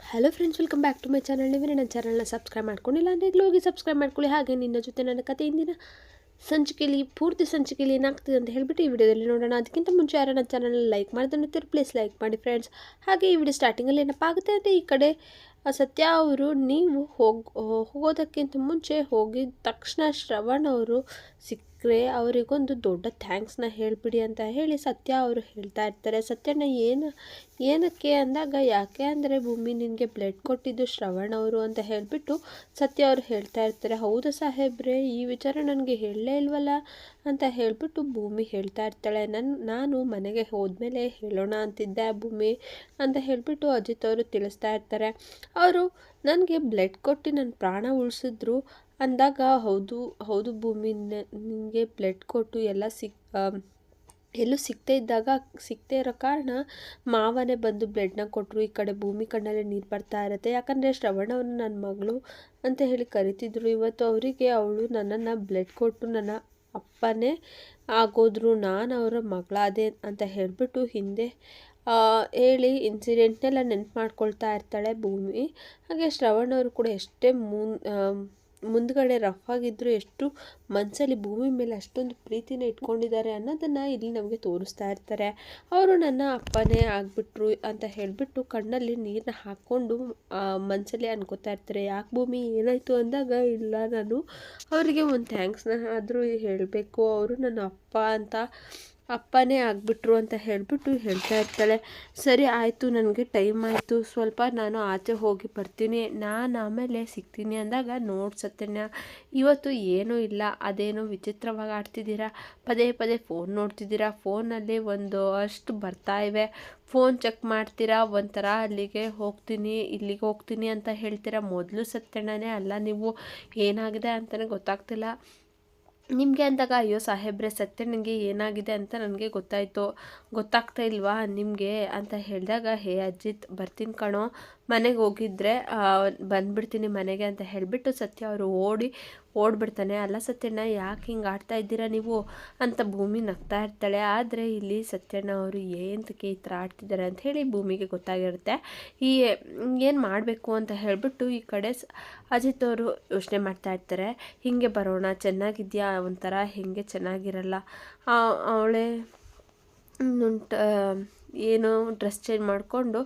Hello friends welcome back to my channel ನೀವು ನನ್ನ ಚಾನಲ್ನ ಸಬ್ಸ್ಕ್ರೈಬ್ ಮಾಡ್ಕೊಂಡಿಲ್ಲ ಅಂದರೆ ಹೋಗಿ ಸಬ್ಸ್ಕ್ರೈಬ್ ಮಾಡ್ಕೊಳ್ಳಿ. ಹಾಗೆ ನಿನ್ನ ಜೊತೆ ನನ್ನ ಕತೆ ಇಂದಿನ ಸಂಚಿಕೆಯಲ್ಲಿ ಪೂರ್ತಿ ಸಂಚಿಕೆಯಲ್ಲಿ ಏನಾಗ್ತದೆ ಅಂತ ಹೇಳ್ಬಿಟ್ಟು ಈ ವಿಡಿಯೋದಲ್ಲಿ ನೋಡೋಣ. ಅದಕ್ಕಿಂತ ಮುಂಚೆ ಯಾರು ನನ್ನ ಚಾನಲ್ನ ಲೈಕ್ ಮಾಡಿದ್ರೆ ಪ್ಲೀಸ್ ಲೈಕ್ ಮಾಡಿ ಫ್ರೆಂಡ್ಸ್ ಹಾಗೆ ಈ ವಿಡಿಯೋ ಸ್ಟಾರ್ಟಿಂಗಲ್ಲಿ ಏನಪ್ಪ ಆಗುತ್ತೆ ಅಂದರೆ ಈ ಕಡೆ ಸತ್ಯ ಅವರು ನೀವು ಹೋಗಿ ಹೋಗೋದಕ್ಕಿಂತ ಮುಂಚೆ ಹೋಗಿದ ತಕ್ಷಣ ಶ್ರವಣ್ ಅವರು ಸಿಕ್ಕರೆ ಅವರಿಗೊಂದು ದೊಡ್ಡ ಥ್ಯಾಂಕ್ಸ್ನ ಹೇಳಿಬಿಡಿ ಅಂತ ಹೇಳಿ ಸತ್ಯ ಅವರು ಹೇಳ್ತಾ ಇರ್ತಾರೆ. ಸತ್ಯನ ಏನು, ಏನಕ್ಕೆ ಅಂದಾಗ ಯಾಕೆ ಅಂದರೆ ಭೂಮಿ ನಿನಗೆ ಬ್ಲಡ್ ಕೊಟ್ಟಿದ್ದು ಶ್ರವಣ್ ಅವರು ಅಂತ ಹೇಳಿಬಿಟ್ಟು ಸತ್ಯ ಅವರು ಹೇಳ್ತಾ ಇರ್ತಾರೆ. ಹೌದು ಸಾಹೇಬ್ರೆ, ಈ ವಿಚಾರ ನನಗೆ ಹೇಳಲೇ ಇಲ್ವಲ್ಲ. ಅಂತ ಹೇಳಿಬಿಟ್ಟು ಭೂಮಿ ಹೇಳ್ತಾ ಇರ್ತಾಳೆ. ನನ್ನ ನಾನು ಮನೆಗೆ ಹೋದ್ಮೇಲೆ ಹೇಳೋಣ ಅಂತಿದ್ದೆ ಭೂಮಿ ಅಂತ ಹೇಳಿಬಿಟ್ಟು ಅಜಿತ್ ಅವರು ತಿಳಿಸ್ತಾ ಇರ್ತಾರೆ. ಅವರು, ನನಗೆ ಬ್ಲಡ್ ಕೊಟ್ಟು ನನ್ನ ಪ್ರಾಣ ಉಳಿಸಿದ್ರು. ಅಂದಾಗ ಹೌದು ಹೌದು ಭೂಮಿ ನಿನಗೆ ಬ್ಲಡ್ ಕೊಟ್ಟು ಎಲ್ಲ ಸಿಕ್ ಎಲ್ಲೂ ಸಿಗ್ತೇ ಇದ್ದಾಗ ಸಿಗ್ತೇ ಇರೋ ಕಾರಣ ಮಾವನೇ ಬಂದು ಬ್ಲಡ್ನ ಕೊಟ್ಟರು ಈ ಕಡೆ ಭೂಮಿ ಕಣ್ಣಲ್ಲೇ ನೀರು ಬರ್ತಾ ಇರುತ್ತೆ. ಯಾಕಂದರೆ ಶ್ರವಣವನ್ನು ನನ್ನ ಮಗಳು ಅಂತ ಹೇಳಿ ಕರಿತಿದ್ರು. ಇವತ್ತು ಅವರಿಗೆ ಅವಳು ನನ್ನನ್ನು ಬ್ಲಡ್ ಕೊಟ್ಟು ನನ್ನ ಅಪ್ಪನೇ ಆಗೋದ್ರು ನಾನು ಅವರ ಮಗಳಾದೆ ಅಂತ ಹೇಳಿಬಿಟ್ಟು ಹಿಂದೆ ಹೇಳಿ ಇನ್ಸಿಡೆಂಟ್ನೆಲ್ಲ ನೆನ್ಪು ಮಾಡ್ಕೊಳ್ತಾ ಇರ್ತಾಳೆ ಭೂಮಿ. ಹಾಗೆ ಶ್ರವಣ್ ಅವರು ಕೂಡ ಎಷ್ಟೇ ಮುನ್ ಮುಂದ್ಗಡೆ ರಫ್ ಆಗಿದ್ರು ಎಷ್ಟು ಮನಸ್ಸಲ್ಲಿ ಭೂಮಿ ಮೇಲೆ ಅಷ್ಟೊಂದು ಪ್ರೀತಿನ ಇಟ್ಕೊಂಡಿದ್ದಾರೆ ಅನ್ನೋದನ್ನು ಇಲ್ಲಿ ನಮಗೆ ತೋರಿಸ್ತಾ ಇರ್ತಾರೆ. ಅವರು ನನ್ನ ಅಪ್ಪನೇ ಆಗಿಬಿಟ್ರು ಅಂತ ಹೇಳಿಬಿಟ್ಟು ಕಣ್ಣಲ್ಲಿ ನೀರನ್ನ ಹಾಕ್ಕೊಂಡು ಮನಸ್ಸಲ್ಲಿ ಅನ್ಕೋತಾ ಇರ್ತಾರೆ. ಯಾಕೆ ಭೂಮಿ ಏನಾಯಿತು ಅಂದಾಗ ಇಲ್ಲ, ನಾನು ಅವರಿಗೆ ಒಂದು ಥ್ಯಾಂಕ್ಸ್ನ ಆದರೂ ಹೇಳಬೇಕು. ಅವರು ನನ್ನ ಅಪ್ಪ ಅಂತ ಅಪ್ಪನೇ ಆಗಿಬಿಟ್ರು ಅಂತ ಹೇಳಿಬಿಟ್ಟು ಹೇಳ್ತಾ ಇರ್ತಾಳೆ. ಸರಿ ಆಯಿತು, ನನಗೆ ಟೈಮ್ ಆಯಿತು. ಸ್ವಲ್ಪ ನಾನು ಆಚೆ ಹೋಗಿ ಬರ್ತೀನಿ. ನಾನು ಆಮೇಲೆ ಸಿಗ್ತೀನಿ ಅಂದಾಗ ನೋಡಿ ಸತ್ಯನ ಇವತ್ತು ಏನೂ ಇಲ್ಲ. ಅದೇನೋ ವಿಚಿತ್ರವಾಗಿ ಆಡ್ತಿದ್ದೀರಾ? ಪದೇ ಪದೇ ಫೋನ್ ನೋಡ್ತಿದ್ದೀರಾ? ಫೋನಲ್ಲಿ ಒಂದು ಅಷ್ಟು ಬರ್ತಾ ಇವೆ. ಫೋನ್ ಚೆಕ್ ಮಾಡ್ತೀರಾ? ಒಂಥರ ಅಲ್ಲಿಗೆ ಹೋಗ್ತೀನಿ, ಇಲ್ಲಿಗೆ ಹೋಗ್ತೀನಿ ಅಂತ ಹೇಳ್ತೀರಾ? ಮೊದಲು ಸತ್ಯಣ್ಣನೇ, ಅಲ್ಲ ನೀವು ಏನಾಗಿದೆ ಅಂತಲೇ ಗೊತ್ತಾಗ್ತಿಲ್ಲ. ನಿಮಗೆ ಅಂದಾಗ, ಅಯ್ಯೋ ಸಾಹೇಬ್ರೆ, ಸತ್ಯ ನನಗೆ ಏನಾಗಿದೆ ಅಂತ ನನಗೆ ಗೊತ್ತಾಯಿತು. ಗೊತ್ತಾಗ್ತಾ ಇಲ್ವಾ ನಿಮಗೆ? ಅಂತ ಹೇಳಿದಾಗ, ಹೇ ಅಜಿತ್, ಬರ್ತೀನಿ ಕಣೋ. ಮನೆಗೆ ಹೋಗಿದ್ರೆ ಬಂದ್ಬಿಡ್ತೀನಿ ಮನೆಗೆ ಅಂತ ಹೇಳಿಬಿಟ್ಟು ಸತ್ಯ ಅವರು ಓಡಿ ಓಡ್ಬಿಡ್ತಾನೆ. ಅಲ್ಲ ಸತ್ಯಣ್ಣ, ಯಾಕೆ ಹಿಂಗೆ ಆಡ್ತಾ ಇದ್ದೀರಾ ನೀವು? ಅಂತ ಭೂಮಿ ನಗ್ತಾ ಇರ್ತಾಳೆ. ಆದರೆ ಇಲ್ಲಿ ಸತ್ಯಣ್ಣ ಅವರು ಏನಕ್ಕೆ ಈ ಥರ ಆಡ್ತಿದ್ದಾರೆ ಅಂತ ಹೇಳಿ ಭೂಮಿಗೆ ಗೊತ್ತಾಗಿರುತ್ತೆ. ಈ, ಏನು ಮಾಡಬೇಕು ಅಂತ ಹೇಳಿಬಿಟ್ಟು ಈ ಕಡೆ ಅಜಿತ್ ಅವರು ಯೋಚನೆ ಮಾಡ್ತಾ ಇರ್ತಾರೆ. ಹೀಗೆ ಬರೋಣ, ಚೆನ್ನಾಗಿದೆಯಾ? ಒಂಥರ ಹೇಗೆ ಚೆನ್ನಾಗಿರಲ್ಲ? ಅವಳೇ ಏನು ಡ್ರೆಸ್ ಚೇಂಜ್ ಮಾಡಿಕೊಂಡು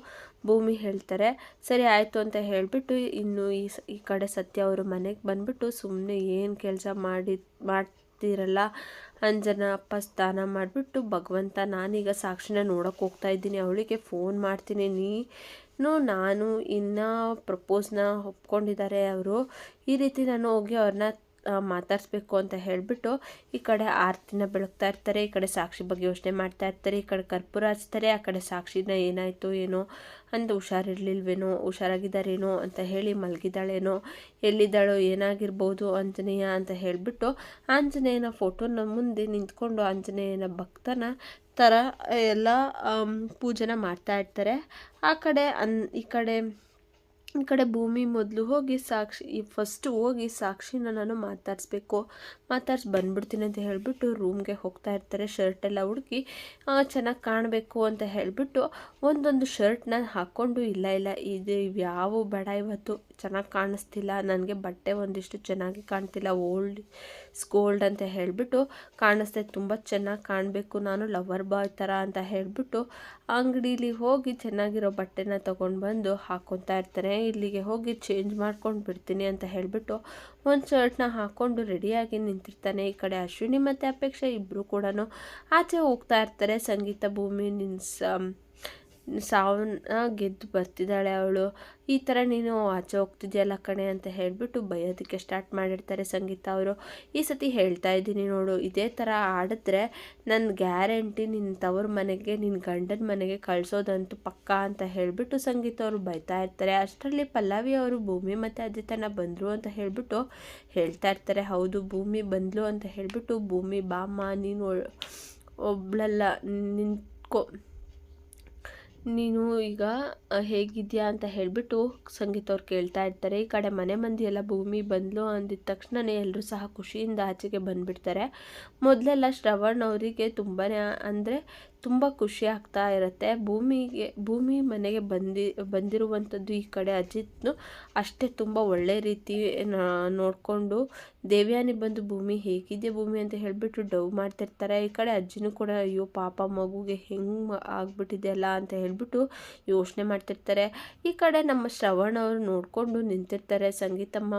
ಭೂಮಿ ಹೇಳ್ತಾರೆ, ಸರಿ ಆಯಿತು ಅಂತ ಹೇಳಿಬಿಟ್ಟು ಇನ್ನು ಈ ಈ ಕಡೆ ಸತ್ಯ ಅವರು ಮನೆಗೆ ಬಂದುಬಿಟ್ಟು ಸುಮ್ಮನೆ ಏನು ಕೆಲಸ ಮಾಡಿ, ಮಾಡ್ತೀರಲ್ಲ? ಅಂಜನ ಅಪ್ಪ ಸ್ನಾನ ಮಾಡಿಬಿಟ್ಟು, ಭಗವಂತ, ನಾನೀಗ ಸಾಕ್ಷಿನ ನೋಡೋಕೆ ಹೋಗ್ತಾ ಇದ್ದೀನಿ. ಅವಳಿಗೆ ಫೋನ್ ಮಾಡ್ತೀನಿ. ನೀನು, ನಾನು ಇನ್ನೂ ಪ್ರಪೋಸ್ನ ಒಪ್ಕೊಂಡಿದ್ದಾರೆ ಅವರು. ಈ ರೀತಿ ನಾನು ಹೋಗಿ ಅವ್ರನ್ನ ಮಾತಾಡಿಸ್ಬೇಕು ಅಂತ ಹೇಳಿಬಿಟ್ಟು ಈ ಕಡೆ ಆರತಿನ ಬೆಳಗ್ತಾ ಇರ್ತಾರೆ, ಈ ಕಡೆ ಸಾಕ್ಷಿ ಬಗ್ಗೆ ಯೋಚನೆ ಮಾಡ್ತಾ ಇರ್ತಾರೆ, ಈ ಕಡೆ ಕರ್ಪೂರ ಹಚ್ತಾರೆ, ಆ ಕಡೆ ಸಾಕ್ಷಿನ ಏನಾಯಿತು, ಏನೋ ಅಂದು ಹುಷಾರಿರ್ಲಿಲ್ವೇನೋ, ಹುಷಾರಾಗಿದ್ದಾರೇನೋ ಅಂತ ಹೇಳಿ ಮಲಗಿದ್ದಾಳೇನೋ, ಎಲ್ಲಿದ್ದಾಳೋ, ಏನಾಗಿರ್ಬೋದು ಆಂಜನೇಯ ಅಂತ ಹೇಳಿಬಿಟ್ಟು ಆಂಜನೇಯನ ಫೋಟೋನ ಮುಂದೆ ನಿಂತ್ಕೊಂಡು ಆಂಜನೇಯನ ಭಕ್ತನ ಥರ ಎಲ್ಲ ಪೂಜೆನ ಮಾಡ್ತಾ ಇರ್ತಾರೆ. ಆ ಕಡೆ ಅನ್, ಈ ಕಡೆ ಈ ಕಡೆ ಭೂಮಿ ಮೊದಲು ಹೋಗಿ ಸಾಕ್ಷಿ ಫಸ್ಟು ಹೋಗಿ ಸಾಕ್ಷಿನ ನಾನು ಮಾತಾಡಿಸ್ಬೇಕು. ಮಾತಾಡ್ಸಿ ಬಂದ್ಬಿಡ್ತೀನಿ ಅಂತ ಹೇಳಿಬಿಟ್ಟು ರೂಮ್ಗೆ ಹೋಗ್ತಾ ಇರ್ತಾರೆ. ಶರ್ಟೆಲ್ಲ ಹುಡುಕಿ ಚೆನ್ನಾಗಿ ಕಾಣಬೇಕು ಅಂತ ಹೇಳಿಬಿಟ್ಟು ಒಂದೊಂದು ಶರ್ಟ್ನ ಹಾಕ್ಕೊಂಡು ಇಲ್ಲ ಇಲ್ಲ, ಇದು ಯಾವ ಬೇಡ ಇವತ್ತು. ಚೆನ್ನಾಗಿ ಕಾಣಿಸ್ತಿಲ್ಲ, ನನಗೆ ಬಟ್ಟೆ ಒಂದಿಷ್ಟು ಚೆನ್ನಾಗಿ ಕಾಣ್ತಿಲ್ಲ, ಓಲ್ಡ್, ಸ್ಕೋಲ್ಡ್ ಅಂತ ಹೇಳಿಬಿಟ್ಟು ಕಾಣಿಸ್ತೆ, ತುಂಬ ಚೆನ್ನಾಗಿ ಕಾಣಬೇಕು, ನಾನು ಲವರ್ ಬಾಯ್ ಥರ ಅಂತ ಹೇಳಿಬಿಟ್ಟು ಅಂಗಡೀಲಿ ಹೋಗಿ ಚೆನ್ನಾಗಿರೋ ಬಟ್ಟೆನ ತೊಗೊಂಡು ಬಂದು ಹಾಕ್ಕೊತಾ ಇರ್ತಾರೆ. ಇಲ್ಲಿಗೆ ಹೋಗಿ ಚೇಂಜ್ ಮಾಡ್ಕೊಂಡು ಬಿಡ್ತೀನಿ ಅಂತ ಹೇಳಿಬಿಟ್ಟು ಒಂದು ಶರ್ಟ್ನ ಹಾಕ್ಕೊಂಡು ರೆಡಿಯಾಗಿ ನಿಂತಿರ್ತಾನೆ. ಈ ಕಡೆ ಅಶ್ವಿನಿ ಮತ್ತು ಅಪೇಕ್ಷೆ ಇಬ್ಬರು ಕೂಡ ಆಚೆ ಹೋಗ್ತಾ ಇರ್ತಾರೆ. ಸಂಗೀತ ಭೂಮಿ ನಿನ್ಸ ಸಾವನ್ನ ಗೆದ್ದು ಬರ್ತಿದ್ದಾಳೆ ಅವಳು. ಈ ಥರ ನೀನು ಆಚೆ ಹೋಗ್ತಿದ್ಯಲ್ಲ ಕಣೆ ಅಂತ ಹೇಳಿಬಿಟ್ಟು ಬಯೋದಕ್ಕೆ ಸ್ಟಾರ್ಟ್ ಮಾಡಿರ್ತಾರೆ ಸಂಗೀತ ಅವರು. ಈ ಸತಿ ಹೇಳ್ತಾ ಇದ್ದೀನಿ ನೋಡು, ಇದೇ ಥರ ಆಡಿದ್ರೆ ನನ್ನ ಗ್ಯಾರಂಟಿ ನಿನ್ನ ತವ್ರ ಮನೆಗೆ ನಿನ್ನ ಗಂಡನ ಮನೆಗೆ ಕಳಿಸೋದಂತೂ ಪಕ್ಕ ಅಂತ ಹೇಳಿಬಿಟ್ಟು ಸಂಗೀತ ಅವರು ಬೈತಾ ಇರ್ತಾರೆ. ಅಷ್ಟರಲ್ಲಿ ಪಲ್ಲವಿ ಅವರು ಭೂಮಿ ಮತ್ತು ಅಜಿತನ ಬಂದರು ಅಂತ ಹೇಳಿಬಿಟ್ಟು ಹೇಳ್ತಾ ಇರ್ತಾರೆ. ಹೌದು, ಭೂಮಿ ಬಂದ್ಲು ಅಂತ ಹೇಳಿಬಿಟ್ಟು ಭೂಮಿ, ಬಾಮ್ಮ, ನೀನು ಒಬ್ಳಲ್ಲ, ನಿಂತ್ಕೊ ನೀನು ಈಗ ಹೇಗಿದ್ಯಾ ಅಂತ ಹೇಳಿಬಿಟ್ಟು ಸಂಗೀತ ಅವ್ರು ಕೇಳ್ತಾ ಇರ್ತಾರೆ. ಈ ಕಡೆ ಮನೆ ಮಂದಿ ಎಲ್ಲ ಭೂಮಿ ಬಂದ್ಲು ಅಂದಿದ ತಕ್ಷಣವೇ ಎಲ್ಲರೂ ಸಹ ಖುಷಿಯಿಂದ ಆಚೆಗೆ ಬಂದುಬಿಡ್ತಾರೆ. ಮೊದಲೆಲ್ಲ ಶ್ರವಣ್ ಅವರಿಗೆ ತುಂಬಾ ಅಂದರೆ ತುಂಬ ಖುಷಿ ಆಗ್ತಾ ಇರುತ್ತೆ. ಭೂಮಿಗೆ, ಭೂಮಿ ಮನೆಗೆ ಬಂದಿ, ಬಂದಿರುವಂಥದ್ದು ಈ ಕಡೆ ಅಜಿತ್ನು ಅಷ್ಟೇ ತುಂಬ ಒಳ್ಳೆ ರೀತಿ ನೋಡಿಕೊಂಡು ದೇವ್ಯಾನಿ ಬಂದು ಭೂಮಿ ಹೇಗಿದೆ ಭೂಮಿ ಅಂತ ಹೇಳಿಬಿಟ್ಟು ಡವ್ ಮಾಡ್ತಿರ್ತಾರೆ. ಈ ಕಡೆ ಅಜ್ಜಿನೂ ಕೂಡ ಅಯ್ಯೋ ಪಾಪ ಮಗುಗೆ ಹೆಂಗೆ ಆಗಿಬಿಟ್ಟಿದೆಯಲ್ಲ ಅಂತ ಹೇಳಿಬಿಟ್ಟು ಯೋಚನೆ ಮಾಡ್ತಿರ್ತಾರೆ. ಈ ಕಡೆ ನಮ್ಮ ಶ್ರವಣ ಅವರು ನೋಡಿಕೊಂಡು ನಿಂತಿರ್ತಾರೆ ಸಂಗೀತಮ್ಮ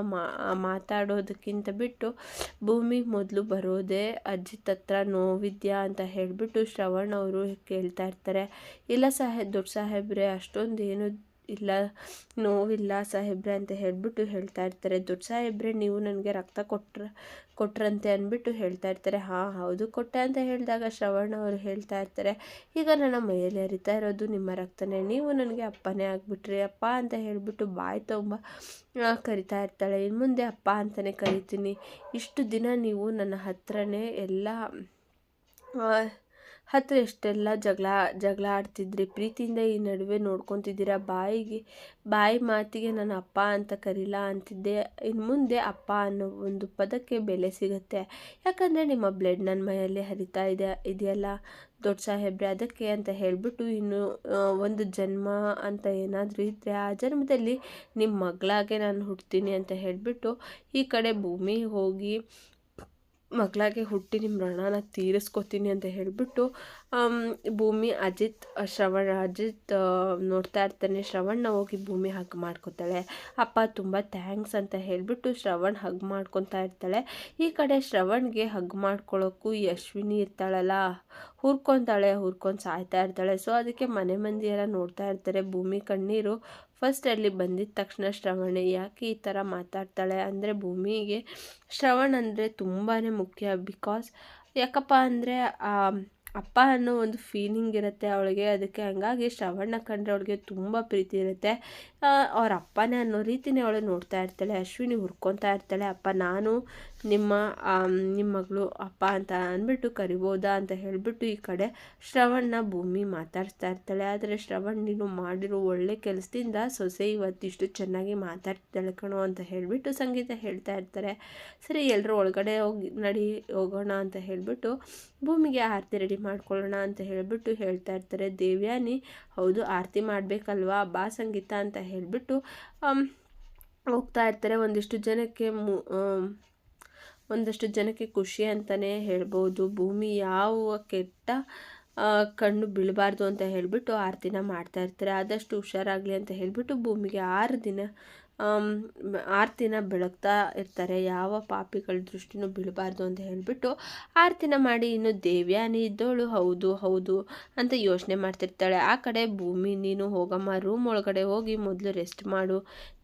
ಮಾತಾಡೋದಕ್ಕಿಂತ ಬಿಟ್ಟು. ಭೂಮಿ ಮೊದಲು ಬರೋದೇ ಅಜ್ಜಿತ್ ಹತ್ರ ನೋವಿದ್ಯಾ ಅಂತ ಹೇಳಿಬಿಟ್ಟು ಶ್ರವಣ್ ಅವರು ಕೇಳ್ತಾ ಇರ್ತಾರೆ. ಇಲ್ಲ ಸಾಹೇಬ್, ದೊಡ್ಡ ಸಾಹೇಬ್ರೆ, ಅಷ್ಟೊಂದು ಏನು ಇಲ್ಲ, ನೋವಿಲ್ಲ ಸಾಹೇಬ್ರೆ ಅಂತ ಹೇಳಿಬಿಟ್ಟು ಹೇಳ್ತಾ ಇರ್ತಾರೆ. ದೊಡ್ಡ ಸಾಹೇಬ್ರೆ, ನೀವು ನನಗೆ ರಕ್ತ ಕೊಟ್ರ, ಕೊಟ್ರಂತೆ ಅಂದ್ಬಿಟ್ಟು ಹೇಳ್ತಾ ಇರ್ತಾರೆ. ಹಾಂ, ಹೌದು, ಕೊಟ್ಟೆ ಅಂತ ಹೇಳಿದಾಗ ಶ್ರವಣ ಅವರು ಹೇಳ್ತಾ ಇರ್ತಾರೆ. ಈಗ ನನ್ನ ಮೈಯಲ್ಲಿ ಹರಿತಾ ಇರೋದು ನಿಮ್ಮ ರಕ್ತನೇ. ನೀವು ನನಗೆ ಅಪ್ಪನೇ ಆಗಿಬಿಟ್ರಿ. ಅಪ್ಪ ಅಂತ ಹೇಳಿಬಿಟ್ಟು ಬಾಯಿ ತುಂಬ ಕರಿತಾ ಇರ್ತಾಳೆ. ಇನ್ನು ಮುಂದೆ ಅಪ್ಪ ಅಂತಲೇ ಕರಿತೀನಿ. ಇಷ್ಟು ದಿನ ನೀವು ನನ್ನ ಹತ್ರನೇ ಎಲ್ಲ ಹತ್ತಿರ ಎಷ್ಟೆಲ್ಲ ಜಗಳ ಜಗಳ ಆಡ್ತಿದ್ರಿ? ಪ್ರೀತಿಯಿಂದ ಈ ನಡುವೆ ನೋಡ್ಕೊತಿದ್ದೀರಾ? ಬಾಯಿಗೆ, ಬಾಯಿ ಮಾತಿಗೆ ನಾನು ಅಪ್ಪ ಅಂತ ಕರೀಲ ಅಂತಿದ್ದೆ. ಇನ್ನು ಮುಂದೆ ಅಪ್ಪ ಅನ್ನೋ ಒಂದು ಪದಕ್ಕೆ ಬೆಲೆ ಸಿಗುತ್ತೆ. ಯಾಕಂದರೆ ನಿಮ್ಮ ಬ್ಲಡ್ ನನ್ನ ಮೈಯಲ್ಲಿ ಹರಿತಾ ಇದೆ, ಇದೆಯಲ್ಲ? ದೊಡ್ಡ ಸಾಹೇಬ್ರೆ, ಅದಕ್ಕೆ ಅಂತ ಹೇಳಿಬಿಟ್ಟು ಇನ್ನು ಒಂದು ಜನ್ಮ ಅಂತ ಏನಾದರೂ ಇದ್ದರೆ ಆ ಜನ್ಮದಲ್ಲಿ ನಿಮ್ಮ ಮಗಳಾಗೆ ನಾನು ಹುಡ್ತೀನಿ ಅಂತ ಹೇಳಿಬಿಟ್ಟು ಈ ಕಡೆ ಭೂಮಿ ಹೋಗಿ ಮಗಳಾಗೆ ಹುಟ್ಟಿ ನಿಮ್ಮ ಋಣನ ತೀರಿಸ್ಕೊತೀನಿ ಅಂತ ಹೇಳಿಬಿಟ್ಟು ಭೂಮಿ ಅಜಿತ್ ಶ್ರವಣ ಅಜಿತ್ ನೋಡ್ತಾ ಇರ್ತಾನೆ. ಶ್ರವಣ್ನ ಹೋಗಿ ಭೂಮಿ ಹಗ್ ಮಾಡ್ಕೊತಾಳೆ. ಅಪ್ಪ ತುಂಬ ಥ್ಯಾಂಕ್ಸ್ ಅಂತ ಹೇಳಿಬಿಟ್ಟು ಶ್ರವಣ್ ಹಗ್ ಮಾಡ್ಕೊತಾ ಇರ್ತಾಳೆ. ಈ ಕಡೆ ಶ್ರವಣ್ಗೆ ಹಗ್ ಮಾಡ್ಕೊಳ್ಳೋಕ್ಕೂ ಯಶ್ವಿನಿ ಇರ್ತಾಳಲ್ಲ. ಹುರ್ಕೊತಾಳೆ, ಹುರ್ಕೊಂಡು ಸಾಯ್ತಾ ಇರ್ತಾಳೆ. ಸೊ ಅದಕ್ಕೆ ಮನೆ ಮಂದಿ ಎಲ್ಲ ನೋಡ್ತಾ ಇರ್ತಾರೆ. ಭೂಮಿ ಕಣ್ಣೀರು ಫಸ್ಟ್ ಅಲ್ಲಿ ಬಂದಿದ್ದ ತಕ್ಷಣ ಶ್ರವಣ ಯಾಕೆ ಈ ಥರ ಮಾತಾಡ್ತಾಳೆ ಅಂದರೆ ಭೂಮಿಗೆ ಶ್ರವಣ್ ಅಂದರೆ ತುಂಬಾ ಮುಖ್ಯ ಬಿಕಾಸ್ ಯಾಕಪ್ಪ ಅಂದರೆ ಅಪ್ಪ ಅನ್ನೋ ಒಂದು ಫೀಲಿಂಗ್ ಇರುತ್ತೆ ಅವಳಿಗೆ. ಅದಕ್ಕೆ ಹಂಗಾಗಿ ಶ್ರವಣ ಕಂಡ್ರೆ ಅವಳಿಗೆ ತುಂಬ ಪ್ರೀತಿ ಇರುತ್ತೆ. ಅವ್ರ ಅಪ್ಪನೇ ಅನ್ನೋ ರೀತಿನೇ ಅವಳು ನೋಡ್ತಾ ಇರ್ತಾಳೆ. ಅಶ್ವಿನಿ ಹುರ್ಕೊತಾ ಇರ್ತಾಳೆ. ಅಪ್ಪ, ನಾನು ನಿಮ್ಮ ನಿಮ್ಮ ಮಗಳು ಅಪ್ಪ ಅಂತ ಅಂದ್ಬಿಟ್ಟು ಕರಿಬೋದಾ ಅಂತ ಹೇಳಿಬಿಟ್ಟು ಈ ಕಡೆ ಶ್ರವಣ್ನ ಭೂಮಿ ಮಾತಾಡ್ತಾ ಇರ್ತಾಳೆ. ಆದರೆ ಶ್ರವಣ್ ನೀನು ಮಾಡಿರೋ ಒಳ್ಳೆ ಕೆಲಸದಿಂದ ಸೊಸೆ ಇವತ್ತಿಷ್ಟು ಚೆನ್ನಾಗಿ ಮಾತಾಡ್ತಾಳೆ ಕಣೋ ಅಂತ ಹೇಳಿಬಿಟ್ಟು ಸಂಗೀತ ಹೇಳ್ತಾ ಇರ್ತಾರೆ. ಸರಿ ಎಲ್ಲರೂ ಒಳಗಡೆ ಹೋಗಿ ನಡಿ, ಹೋಗೋಣ ಅಂತ ಹೇಳಿಬಿಟ್ಟು ಭೂಮಿಗೆ ಆರತಿ ರೆಡಿ ಮಾಡ್ಕೊಳ್ಳೋಣ ಅಂತ ಹೇಳಿಬಿಟ್ಟು ಹೇಳ್ತಾ ಇರ್ತಾರೆ. ದೇವ್ಯಾನಿ, ಹೌದು, ಆರತಿ ಮಾಡಬೇಕಲ್ವಾ? ಬಾ ಸಂಗೀತ ಅಂತ ಹೇಳಿಬಿಟ್ಟು ಹೋಗ್ತಾ ಇರ್ತಾರೆ. ಒಂದಿಷ್ಟು ಜನಕ್ಕೆ ಮು ಒಂದಷ್ಟು ಜನಕ್ಕೆ ಖುಷಿ ಅಂತಲೇ ಹೇಳ್ಬೋದು. ಭೂಮಿ ಯಾವ ಕೆಟ್ಟ ಕಣ್ಣು ಬೀಳಬಾರ್ದು ಅಂತ ಹೇಳಿಬಿಟ್ಟು ಆರತಿನ ಮಾಡ್ತಾ ಇರ್ತಾರೆ. ಆದಷ್ಟು ಹುಷಾರಾಗಲಿ ಅಂತ ಹೇಳಿಬಿಟ್ಟು ಭೂಮಿಗೆ ಆರು ದಿನ ಆರತಿನ ಬೆಳಗ್ತಾ ಇರ್ತಾರೆ. ಯಾವ ಪಾಪಿಗಳ ದೃಷ್ಟಿನೂ ಬೀಳಬಾರ್ದು ಅಂತ ಹೇಳಿಬಿಟ್ಟು ಆರತಿನ ಮಾಡಿ ಇನ್ನು ದೇವ್ಯಾನಿ ಇದ್ದವಳು ಹೌದು ಹೌದು ಅಂತ ಯೋಚನೆ ಮಾಡ್ತಿರ್ತಾಳೆ. ಆ ಕಡೆ ಭೂಮಿ, ನೀನು ಹೋಗಮ್ಮ ರೂಮ್ ಒಳಗಡೆ ಹೋಗಿ ಮೊದಲು ರೆಸ್ಟ್ ಮಾಡು.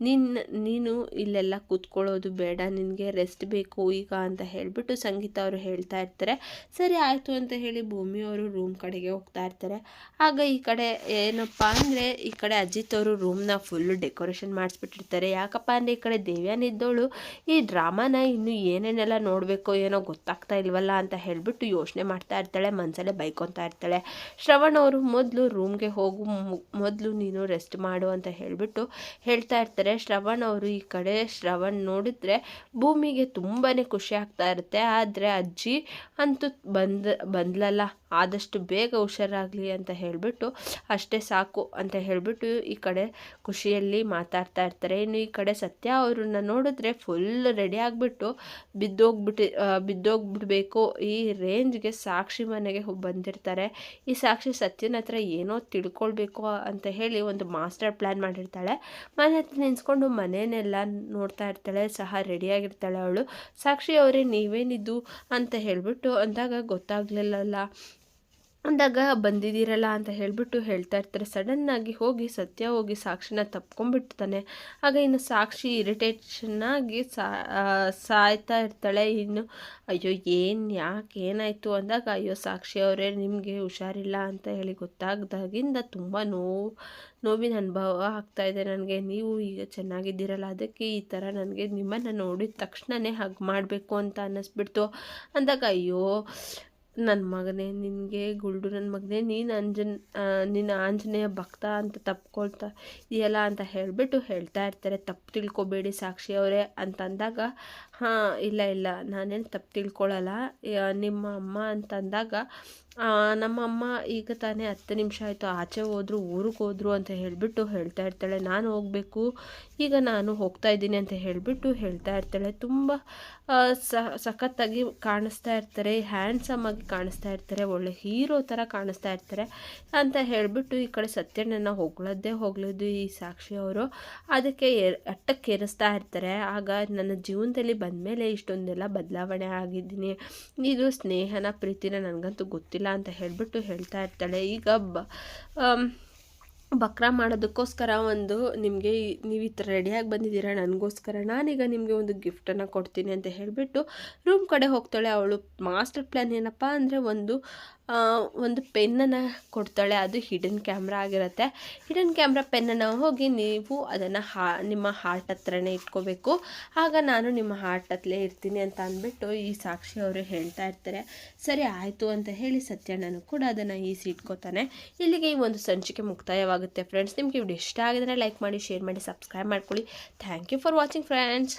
ನಿನ್ನ ನೀನು ಇಲ್ಲೆಲ್ಲ ಕೂತ್ಕೊಳ್ಳೋದು ಬೇಡ, ನಿನಗೆ ರೆಸ್ಟ್ ಬೇಕು ಈಗ ಅಂತ ಹೇಳಿಬಿಟ್ಟು ಸಂಗೀತ ಅವರು ಹೇಳ್ತಾ ಇರ್ತಾರೆ. ಸರಿ, ಆಯಿತು ಅಂತ ಹೇಳಿ ಭೂಮಿಯವರು ರೂಮ್ ಕಡೆಗೆ ಹೋಗ್ತಾ ಇರ್ತಾರೆ. ಆಗ ಈ ಕಡೆ ಏನಪ್ಪ ಅಂದರೆ ಈ ಕಡೆ ಅಜಿತ್ ಅವರು ರೂಮ್ನ ಫುಲ್ಲು ಡೆಕೋರೇಷನ್ ಮಾಡಿಸ್ಬಿಟ್ಟಿರ್ತಾರೆ. ಯಾಕಪ್ಪ ಅಂದರೆ ಈ ಕಡೆ ದೇವ್ಯಾನಿದ್ದವಳು ಈ ಡ್ರಾಮಾನ ಇನ್ನು ಏನೇನೆಲ್ಲ ನೋಡಬೇಕು ಏನೋ ಗೊತ್ತಾಗ್ತಾ ಇಲ್ವಲ್ಲ ಅಂತ ಹೇಳಿಬಿಟ್ಟು ಯೋಚನೆ ಮಾಡ್ತಾ ಇರ್ತಾಳೆ, ಮನಸಲ್ಲೇ ಬೈಕೊತಾ ಇರ್ತಾಳೆ. ಶ್ರವಣ್ ಅವರು ಮೊದಲು ರೂಮ್ಗೆ ಹೋಗು ಮೊದಲು ನೀನು ರೆಸ್ಟ್ ಮಾಡು ಅಂತ ಹೇಳಿಬಿಟ್ಟು ಹೇಳ್ತಾ ಇರ್ತಾರೆ. ಶ್ರವಣ್ ಅವರು ಈ ಕಡೆ, ಶ್ರವಣ್ ನೋಡಿದ್ರೆ ಭೂಮಿಗೆ ತುಂಬಾ ಖುಷಿ ಆಗ್ತಾ ಇರುತ್ತೆ. ಆದರೆ ಅಜ್ಜಿ ಅಂತೂ ಬಂದ, ಬಂದ್ಲಲ್ಲ, ಆದಷ್ಟು ಬೇಗ ಹುಷಾರಾಗಲಿ ಅಂತ ಹೇಳಿಬಿಟ್ಟು ಅಷ್ಟೇ ಸಾಕು ಅಂತ ಹೇಳಿಬಿಟ್ಟು ಈ ಕಡೆ ಖುಷಿಯಲ್ಲಿ ಮಾತಾಡ್ತಾ ಇರ್ತಾರೆ. ಈ ಕಡೆ ಸತ್ಯ ಅವ್ರನ್ನ ನೋಡಿದ್ರೆ ಫುಲ್ ರೆಡಿ ಆಗಿಬಿಟ್ಟು ಬಿದ್ದೋಗ್ಬಿಟ್ಟು ಬಿದ್ದೋಗ್ಬಿಡ್ಬೇಕು. ಈ ರೇಂಜ್ಗೆ ಸಾಕ್ಷಿ ಮನೆಗೆ ಬಂದಿರ್ತಾರೆ. ಈ ಸಾಕ್ಷಿ ಸತ್ಯನ ಹತ್ರ ಏನೋ ತಿಳ್ಕೊಳ್ಬೇಕು ಅಂತ ಹೇಳಿ ಒಂದು ಮಾಸ್ಟರ್ ಪ್ಲ್ಯಾನ್ ಮಾಡಿರ್ತಾಳೆ. ಮನೆ ಹತ್ರ ನಿನ್ಸ್ಕೊಂಡು ಮನೆಯನ್ನೆಲ್ಲ ನೋಡ್ತಾ ಇರ್ತಾಳೆ, ಸಹ ರೆಡಿಯಾಗಿರ್ತಾಳೆ ಅವಳು. ಸಾಕ್ಷಿ ಅವರೇ ನೀವೇನಿದ್ದು ಅಂತ ಹೇಳಿಬಿಟ್ಟು ಅಂದಾಗ ಗೊತ್ತಾಗ್ಲಿಲ್ಲಲ್ಲ. ಅಂದಾಗ, ಬಂದಿದ್ದೀರಲ್ಲ ಅಂತ ಹೇಳಿಬಿಟ್ಟು ಹೇಳ್ತಾ ಇರ್ತಾರೆ. ಸಡನ್ನಾಗಿ ಹೋಗಿ ಸತ್ಯ ಹೋಗಿ ಸಾಕ್ಷಿನ ತಪ್ಕೊಂಡ್ಬಿಡ್ತಾನೆ. ಆಗ ಇನ್ನು ಸಾಕ್ಷಿ ಇರಿಟೇಷನ್ನಾಗಿ ಸಾಯ್ತಾ ಇರ್ತಾಳೆ. ಇನ್ನು, ಅಯ್ಯೋ, ಏನು, ಯಾಕೆ, ಏನಾಯಿತು? ಅಂದಾಗ, ಅಯ್ಯೋ, ಸಾಕ್ಷಿ ಅವರೇ, ನಿಮಗೆ ಹುಷಾರಿಲ್ಲ ಅಂತ ಹೇಳಿ ಗೊತ್ತಾಗ್ದಾಗಿಂದ ತುಂಬ ನೋವು, ನೋವಿನ ಅನುಭವ ಆಗ್ತಾ ಇದೆ ನನಗೆ. ನೀವು ಈಗ ಚೆನ್ನಾಗಿದ್ದೀರಲ್ಲ, ಅದಕ್ಕೆ ಈ ಥರ ನನಗೆ ನಿಮ್ಮನ್ನು ನೋಡಿದ ತಕ್ಷಣವೇ ಹಾಗೆ ಮಾಡಬೇಕು ಅಂತ ಅನ್ನಿಸ್ಬಿಡ್ತು. ಅಂದಾಗ, ಅಯ್ಯೋ ನನ್ನ ಮಗನೇ, ನಿನಗೆ ಗುಲ್ಡು ನನ್ನ ಮಗನೇ, ನೀನು ಅಂಜನ್ ನಿನ್ನ ಆಂಜನೇಯ ಭಕ್ತ ಅಂತ ತಪ್ಕೊಳ್ತಾ ಇದೆಯಲ್ಲ ಅಂತ ಹೇಳಿಬಿಟ್ಟು ಹೇಳ್ತಾ ಇರ್ತಾರೆ. ತಪ್ಪು ತಿಳ್ಕೊಬೇಡಿ ಸಾಕ್ಷಿ ಅವರೇ ಅಂತಂದಾಗ ಹಾಂ, ಇಲ್ಲ ಇಲ್ಲ, ನಾನೇನು ತಪ್ಪು ತಿಳ್ಕೊಳ್ಳಲ್ಲ ನಿಮ್ಮ ಅಮ್ಮ ಅಂತಂದಾಗ ನಮ್ಮ ಅಮ್ಮ ಈಗ ತಾನೇ ಹತ್ತು ನಿಮಿಷ ಆಯಿತು, ಆಚೆ ಹೋದ್ರು, ಊರಿಗೆ ಹೋದ್ರು ಅಂತ ಹೇಳಿಬಿಟ್ಟು ಹೇಳ್ತಾ ಇರ್ತಾಳೆ. ನಾನು ಹೋಗಬೇಕು, ಈಗ ನಾನು ಹೋಗ್ತಾ ಇದ್ದೀನಿ ಅಂತ ಹೇಳಿಬಿಟ್ಟು ಹೇಳ್ತಾ ಇರ್ತಾಳೆ. ತುಂಬ ಸಖತ್ತಾಗಿ ಕಾಣಿಸ್ತಾ ಇರ್ತಾರೆ ಹ್ಯಾಂಡ್ಸಮ್ ಆಗಿ ಕಾಣಿಸ್ತಾ ಇರ್ತಾರೆ, ಒಳ್ಳೆ ಹೀರೋ ಥರ ಕಾಣಿಸ್ತಾ ಇರ್ತಾರೆ ಅಂತ ಹೇಳಿಬಿಟ್ಟು ಈ ಕಡೆ ಸತ್ಯಣ್ಣನ ಹೋಗ್ಲದ್ದೇ ಹೋಗ್ಲದ್ದು ಈ ಸಾಕ್ಷಿ ಅವರು. ಅದಕ್ಕೆ ಅಟ್ಟಕ್ಕೆ ಅಟ್ಟಕ್ಕೇರಿಸ್ತಾ ಇರ್ತಾರೆ. ಆಗ ನನ್ನ ಜೀವನದಲ್ಲಿ ಬಂದಮೇಲೆ ಇಷ್ಟೊಂದೆಲ್ಲ ಬದಲಾವಣೆ ಆಗಿದ್ದೀನಿ. ಇದು ಸ್ನೇಹನ, ಪ್ರೀತಿನ ನನಗಂತೂ ಗೊತ್ತಿಲ್ಲ. ಅಂತ ಹೇಳಿಬಿಟ್ಟು ಹೇಳ್ತಾ ಇರ್ತಾಳೆ. ಈಗ ಬ ಬಕ್ರಾ ಮಾಡೋದಕ್ಕೋಸ್ಕರ ಒಂದು ನಿಮಗೆ ನೀವು ಈ ಥರ ರೆಡಿಯಾಗಿ ಬಂದಿದ್ದೀರಾ ನನಗೋಸ್ಕರ, ನಾನೀಗ ನಿಮಗೆ ಒಂದು ಗಿಫ್ಟನ್ನು ಕೊಡ್ತೀನಿ ಅಂತ ಹೇಳಿಬಿಟ್ಟು ರೂಮ್ ಕಡೆ ಹೋಗ್ತಾಳೆ. ಅವಳು ಮಾಸ್ಟರ್ ಪ್ಲ್ಯಾನ್ ಏನಪ್ಪ ಅಂದರೆ ಒಂದು ಒಂದು ಪೆನ್ನನ್ನು ಕೊಡ್ತಾಳೆ, ಅದು ಹಿಡನ್ ಕ್ಯಾಮ್ರಾ ಆಗಿರುತ್ತೆ. ಹಿಡನ್ ಕ್ಯಾಮ್ರಾ ಪೆನ್ನನ್ನು ಹೋಗಿ ನೀವು ಅದನ್ನು ಹಾ, ನಿಮ್ಮ ಹಾರ್ಟ್ ಹತ್ರನೇ ಇಟ್ಕೋಬೇಕು. ಆಗ ನಾನು ನಿಮ್ಮ ಹಾರ್ಟ್ ಹತ್ತಲೇ ಇರ್ತೀನಿ ಅಂತ ಅಂದ್ಬಿಟ್ಟು ಈ ಸಾಕ್ಷಿ ಅವರು ಹೇಳ್ತಾ ಇರ್ತಾರೆ. ಸರಿ, ಆಯಿತು ಅಂತ ಹೇಳಿ ಸತ್ಯಣ್ಣನು ಕೂಡ ಅದನ್ನು ಈಸಿ ಇಟ್ಕೋತಾನೆ ಇಲ್ಲಿಗೆ ಈ ಒಂದು ಸಂಚಿಕೆ ಮುಕ್ತಾಯವಾಗುತ್ತೆ ಫ್ರೆಂಡ್ಸ್ ನಿಮಗೆ ವಿಡಿಯೋ ಇಷ್ಟ ಆಗಿದ್ರೆ ಲೈಕ್ ಮಾಡಿ ಶೇರ್ ಮಾಡಿ ಸಬ್ಸ್ಕ್ರೈಬ್ ಮಾಡ್ಕೊಳ್ಳಿ. Thank you for watching friends